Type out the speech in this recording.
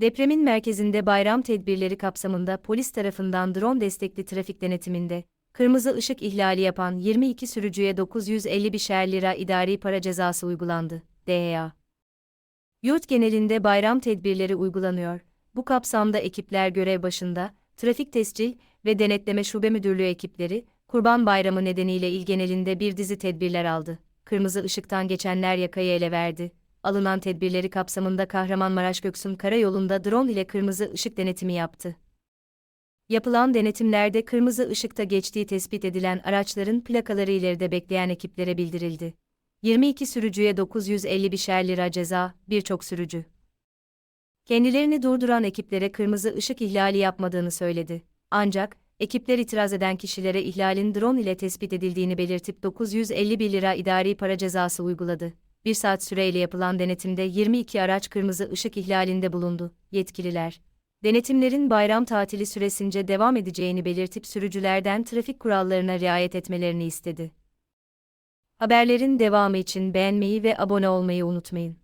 Depremin merkezinde bayram tedbirleri kapsamında polis tarafından drone destekli trafik denetiminde, kırmızı ışık ihlali yapan 22 sürücüye 950 lira idari para cezası uygulandı. DHA. Yurt genelinde bayram tedbirleri uygulanıyor. Bu kapsamda ekipler görev başında, trafik tescil ve denetleme şube müdürlüğü ekipleri, Kurban Bayramı nedeniyle il genelinde bir dizi tedbirler aldı. Kırmızı ışıktan geçenler yakayı ele verdi. Alınan tedbirleri kapsamında Kahramanmaraş Göksun Karayolu'nda drone ile kırmızı ışık denetimi yaptı. Yapılan denetimlerde kırmızı ışıkta geçtiği tespit edilen araçların plakaları ileride bekleyen ekiplere bildirildi. 22 sürücüye 950 lira ceza, birçok sürücü. Kendilerini durduran ekiplere kırmızı ışık ihlali yapmadığını söyledi. Ancak, ekipler itiraz eden kişilere ihlalin drone ile tespit edildiğini belirtip 951 lira idari para cezası uyguladı. Bir saat süreyle yapılan denetimde 22 araç kırmızı ışık ihlalinde bulundu. Yetkililer, denetimlerin bayram tatili süresince devam edeceğini belirtip sürücülerden trafik kurallarına riayet etmelerini istedi. Haberlerin devamı için beğenmeyi ve abone olmayı unutmayın.